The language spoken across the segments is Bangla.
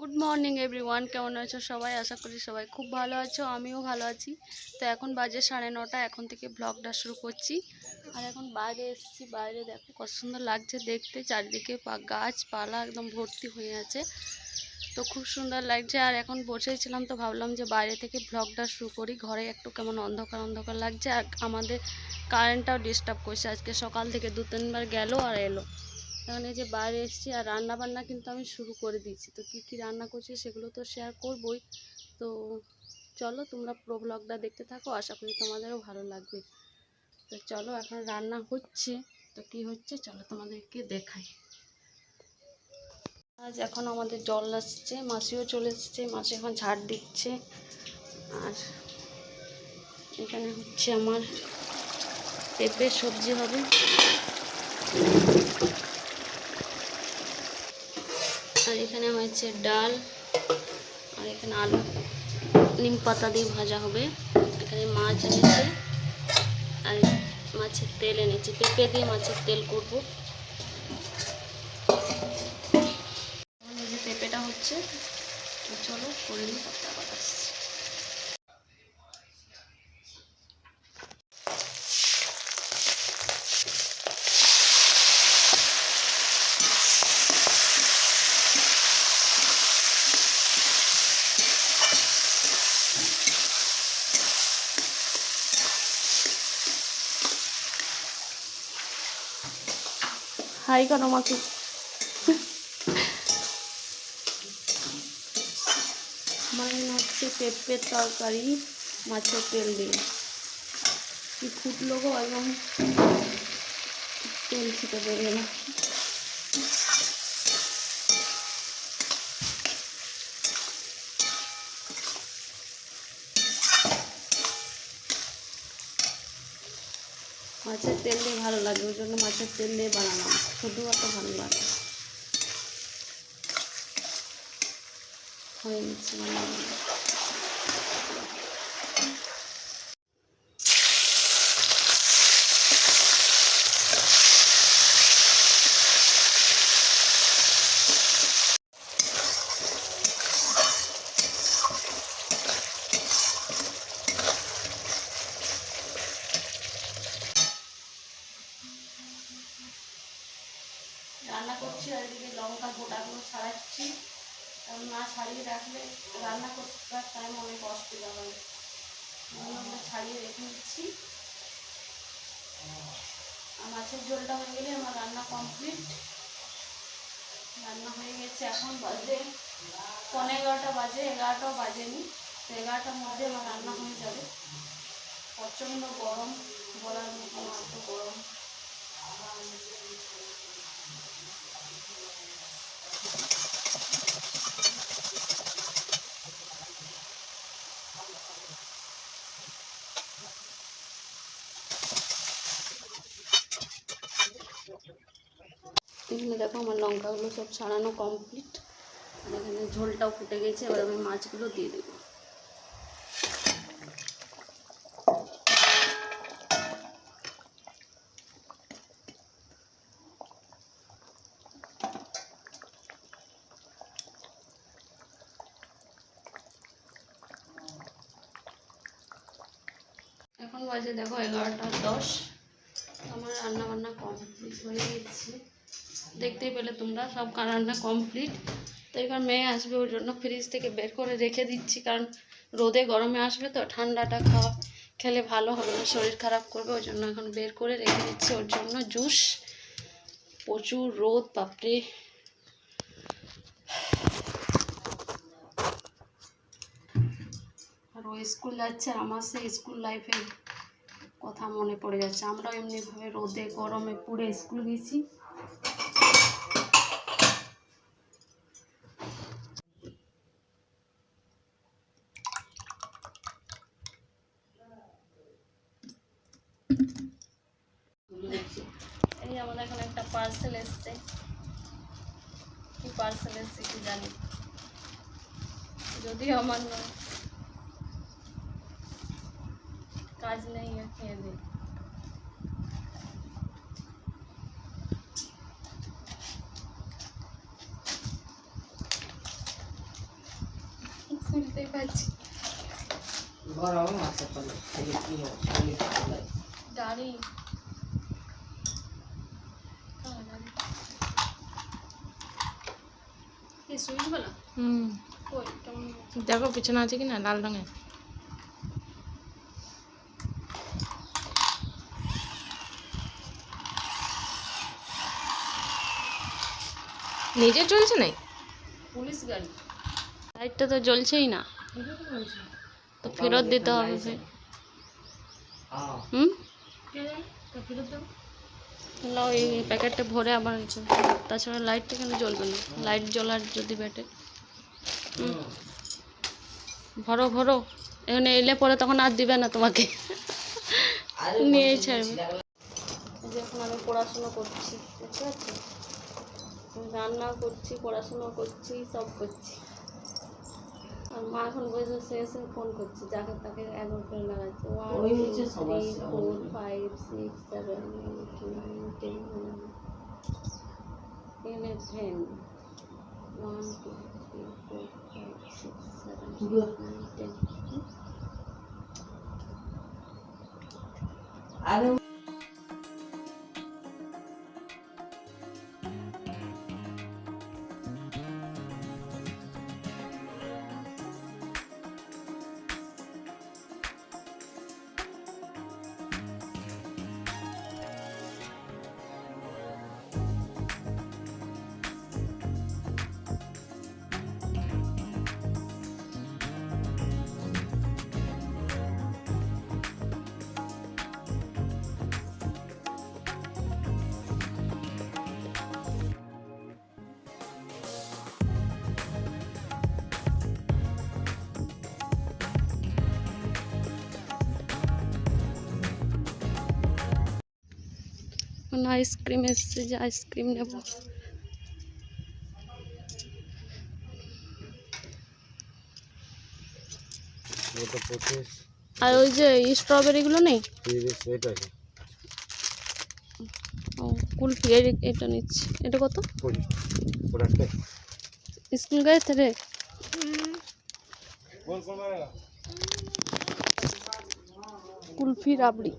গুড মর্নিং এভরিওয়ান কেমন আছো সবাই? আশা করি সবাই খুব ভালো আছো, আমিও ভালো আছি। তো এখন বাজে সাড়ে নটা, এখন থেকে ব্লগটা শুরু করছি। আর এখন বাইরে এসেছি, বাইরে দেখো কত সুন্দর লাগছে দেখতে। চারিদিকে গাছপালা একদম ভর্তি হয়ে আছে। তো খুব সুন্দর লাগছে। আর এখন বসেছিলাম তো ভাবলাম যে বাইরে থেকে ব্লগটা শুরু করি। ঘরে একটু কেমন অন্ধকার অন্ধকার লাগছে। আর আমাদের কারেন্টটাও ডিস্টার্ব করছে। আজকে সকাল থেকে দু তিনবার গেল আর এলো। এখন এই যে বাইরে এসেছি আর রান্না বান্না কিন্তু আমি শুরু করে দিয়েছি। তো কী কী রান্না করছি সেগুলো তো শেয়ার করবই। তো চলো তোমরা পুরো ব্লগটা দেখতে থাকো, আশা করি তোমাদেরও ভালো লাগবে। তো চলো এখন রান্না হচ্ছে। তো কী হচ্ছে চলো তোমাদেরকে দেখাই। আজ এখন আমাদের জল আসছে, মাসিও চলে এসছে, মাসি এখন ঝাড় দিচ্ছে। আর এখানে হচ্ছে আমার পেঁপে সবজি হবে। এখানে হয়েছে ডাল, আর এখানে আলু, নিম পাতা দিয়ে ভাজা হবে। এখানে মাছ এনেছে, আর মাছের তেল এনেছি। পেঁপে দিয়ে মাছের তেল করব। পেঁপেটা হচ্ছে চলো করে নিই পাতা আবার আসছি হাই কেন মাকে। মানে হচ্ছে পেঁপের তরকারি, মাছের তেল দিয়ে। কি ফুটলো গো এবং তেল খেতে বেরিয়ে না মাছের তেল দিয়ে ভালো লাগে, ওই জন্য মাছের তেল দিয়ে বানালাম। শুধু অত ভালো লাগে হয়ে গেছে রান্না করছি আর এদিকে লঙ্কা গোটাগুলো ছাড়াচ্ছি কারণ না ছাড়িয়ে রাখলে রান্না করতে টাইম অনেক অসুবিধা হয় লঙ্কাগুলো ছাড়িয়ে রেখে দিচ্ছি আর মাছের ঝোলটা হয়ে গেলে আমার রান্না কমপ্লিট রান্না হয়ে গেছে এখন বাজে পনেরো এগারোটা বাজে, এগারোটাও বাজেনি। তো এগারোটার মধ্যে আমার রান্না হয়ে যাবে। প্রচণ্ড গরম, বলার মতো গরম। এখানে দেখো আমার লঙ্কাগুলো সব ছাড়ানো কমপ্লিট এখানে ঝোলটাও ফুটে গেছে, এবার আমি মাছগুলো দিয়ে দেবো। এখন বাজে দেখো এগারোটা দশ। আমার রান্না বান্না কমপ্লিট হয়ে গেছে। দেখতেই পেলে তোমরা, সব রান্না কমপ্লিট তো এবার মেয়ে আসবে ওর জন্য ফ্রিজ থেকে বের করে রেখে দিচ্ছি, কারণ রোদে গরমে আসবে তো, ঠান্ডাটা খাওয়া, খেলে ভালো হবে না, শরীর খারাপ করবে, ওই জন্য এখন বের করে রেখে দিচ্ছি ওর জন্য জুস প্রচুর রোদ, বাপরে। আর ও স্কুল যাচ্ছে আর আমার সেই স্কুল লাইফে কথা মনে পড়ে যাচ্ছে। আমরাও এমনিভাবে রোদে, গরমে পুড়ে স্কুল গেছি এই আমাদের এখানে একটা পার্সেল এসছে কি পার্সেল এসছে কি জানি যদিও আমার নয় কাজ নেই আর খেয়ে দিই খুলতেই পারছি গরম আছে তাহলে থেকে কি হবে গাড়ি এই সুইচগুলো হুম কই কেমন দেখো পিছনে আছে কি না লাল রঙের নিজে চলছে নাই পুলিশ গাড়ি লাইটটা তো জ্বলছেই না তো ফেরত দিতে হবে হুম এই প্যাকেটটা ভরে আবার তাছাড়া লাইটটা কেন জ্বলবে না লাইট জ্বলার যদি ব্যাটে হুম ভরো ভরো। এখানে এলে পরে তখন আর দিবে না তোমাকে। নিয়ে ছাড়বে। এখন আমি পড়াশোনা করছি বুঝতে পারছ? রান্না করছি পড়াশোনা করছি সব করছি। আর মা এখন বসে শেষে ফোন করছে যাকে তাকে একবার করে লাগাচ্ছে। One three four five six seven eight nine ten eleven one two three four five six seven eight nine I আরে এখন আইসক্রিম এসছে যে আইসক্রিম নেব। আর ওই যে স্ট্রবেরিগুলো নেই? কুলফি এটা নিচ্ছি। এটা কত? স্কুল গেছে রে কুলফি রাবড়ি।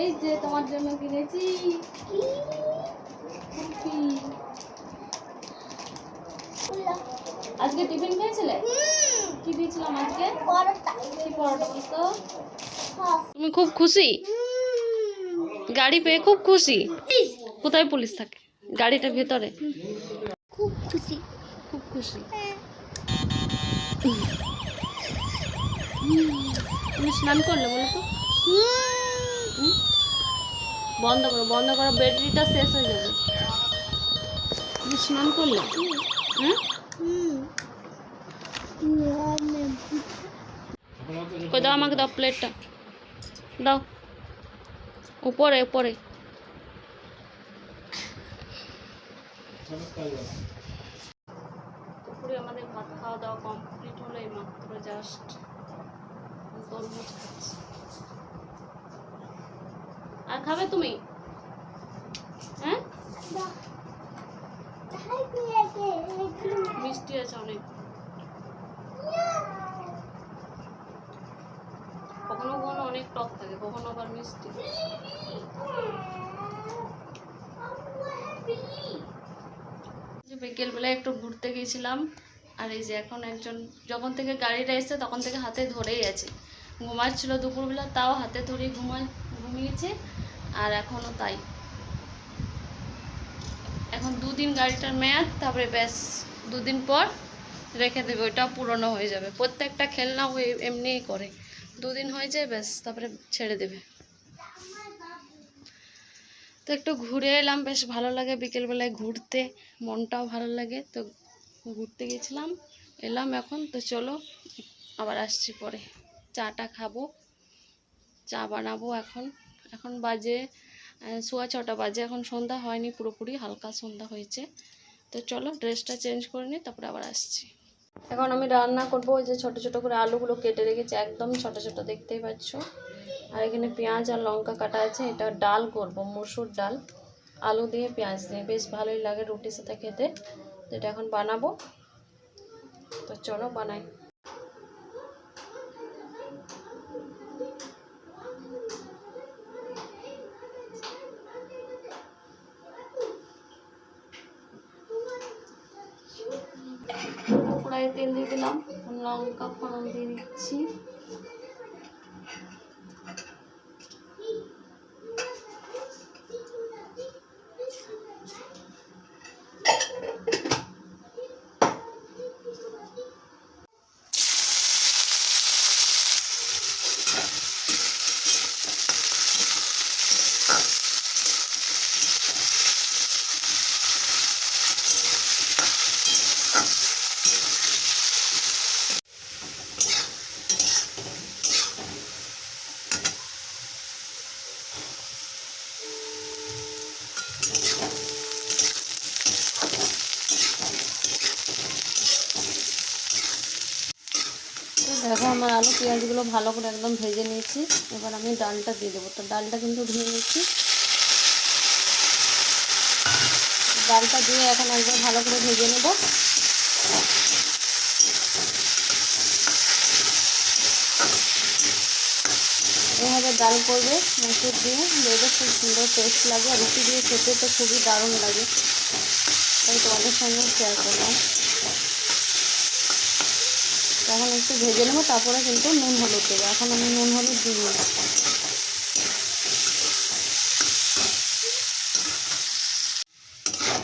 এই যে তোমার জন্য কিনেছি। আজকে টিফিন খেয়েছিলে? কি দিয়েছিলাম আজকে? কি পরোটা বলতো? তুমি খুব খুশি? গাড়ি পেয়ে খুব খুশি? কোথায় পুলিশ থাকে? গাড়িটা ভেতরে। খুব খুশি। খুব খুশি। তুমি স্নান করলে বলো তো হুম? বন্ধ করো বন্ধ করো ব্যাটারিটা শেষ হয়ে যাবে। তুমি স্নান করলে? দাও আমাকে দাও প্লেটটা দাও। উপরে উপরে। দুপুরে আমাদের ভাত খাওয়া দাওয়া কমপ্লিট হলো এই মাত্র জাস্ট তরমুজ খাচ্ছি। আর খাবে তুমি? হ্যাঁ? মিষ্টি আছে অনেক। কখনো কখনো অনেক টক থাকে, কখনো আবার মিষ্টি। একটু ঘুরতে গিয়েছিলাম আর এই যে এখন একজন যখন থেকে গাড়িটা এসছে তখন থেকে হাতে ধরেই আছে। ঘুমাচ্ছিল দুপুরবেলা, তাও হাতে ধরে ঘুমা ঘুমিয়েছে, আর এখনও তাই। এখন দুদিন গাড়িটার মেয়াদ, তারপরে ব্যাস দুদিন পর রেখে দেবে ওইটা পুরনো হয়ে যাবে। প্রত্যেকটা খেলনা ওই এমনিই করে। দুদিন হয়ে যায়, ব্যাস, তারপরে ছেড়ে দেবে। তো একটু ঘুরে এলাম, বেশ ভালো লাগে বিকেলবেলায় ঘুরতে, মনটাও ভালো লাগে। তো ঘুরতে গেছিলাম, এলাম এখন, তো চলো আবার আসছি পরে। চাটা খাব। চা বানাবো এখন। এখন বাজে সোয়া ছটা বাজে। এখন সন্ধ্যা হয়নি পুরোপুরি, হালকা সন্ধ্যা হয়েছে। তো চলো ড্রেসটা চেঞ্জ করে নিই, তারপরে আবার আসছি। এখন আমি রান্না করব ওই যে ছোটো ছোটো করে আলুগুলো কেটে রেখেছি, একদম ছোটো ছোটো দেখতেই পাচ্ছ। আর এখানে পেঁয়াজ আর লঙ্কা কাটা আছে, এটা ডাল করব, মসুর ডাল। আলু দিয়ে পেঁয়াজ দিয়ে, বেশ ভালোই লাগে রুটির সাথে খেতে। এটা এখন বানাবো। তো চলো বানাই। তেল দিয়ে দিলাম লঙ্কা ফোড়ন দিয়ে দিচ্ছি তো দেখো আমার আলু ভালো করে একদম ভেজে নিয়েছি। এবার আমি ডালটা দিয়ে দেবো। তো ডালটা কিন্তু ধুয়ে নিয়েছি। ডালটা দিয়ে এখন একদম ভালো করে ভেজে নেব। এভাবে ডাল করবে, মসুর দিয়ে দেখবে খুব সুন্দর টেস্ট লাগে। আর রুটি দিয়ে খেতে তো খুবই দারুণ লাগে। তাই তোমাদের সঙ্গে শেয়ার করলাম। এখন একটু ভেজে নেব, তারপরে কিন্তু নুন হলুদ দেবো। এখন আমি নুন হলুদ দিই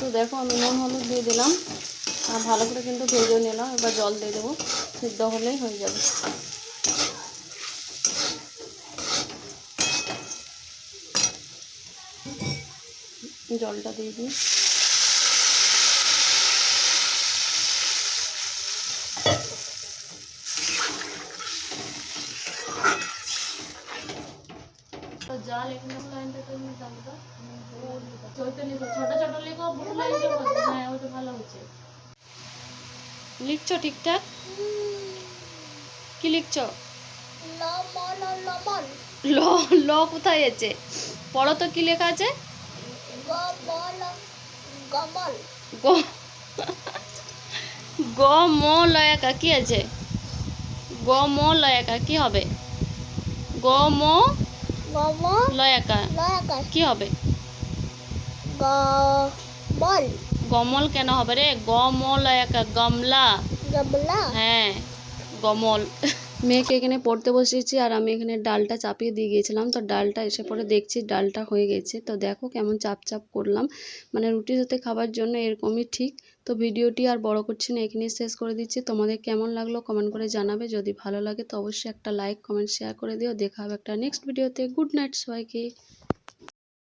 তো দেখো, আমি নুন হলুদ দিয়ে দিলাম। আর ভালো করে কিন্তু ভেজে নিলাম। এবার জল দিয়ে দেবো। সিদ্ধ হলেই হয়ে যাবে। জলটা দিয়ে দিই তো জাল এক নম্বর লাইনটা তো আমি জানব চৈতে লিখো ছোট ছোট লিখো বড় লাইন লিখো হ্যাঁ ওটা ভালো হচ্ছে লিখছো ঠিকঠাক? কি ল ল কোথায় আছে? পড়ো তো কি লেখা আছে? গ ম লয়াকা কি আছে? গ ম লয়াকা কি হবে? গ ম লয়াকা। কি হবে? গমল। কেন হবে রে? গমল লয়াকা গমলা। গবলা হ্যাঁ গমল। মেয়েকে এখানে পড়তে বসিয়েছি আর আমি এখানে ডালটা চাপিয়ে দিয়ে গিয়েছিলাম। তো ডালটা এসে পরে দেখছি ডালটা হয়ে গেছে। তো দেখো কেমন চাপ চাপ করলাম। মানে রুটির সাথে খাবার জন্য এরকমই ঠিক। তো ভিডিওটি আর বড় করছি না, এখানেই শেষ করে দিচ্ছি। তোমাদের কেমন লাগল কমেন্ট করে জানাবে। যদি ভালো লাগে তো অবশ্যই একটা লাইক কমেন্ট শেয়ার করে দিও। দেখা হবে একটা নেক্সট ভিডিওতে গুড নাইট সবাইকে।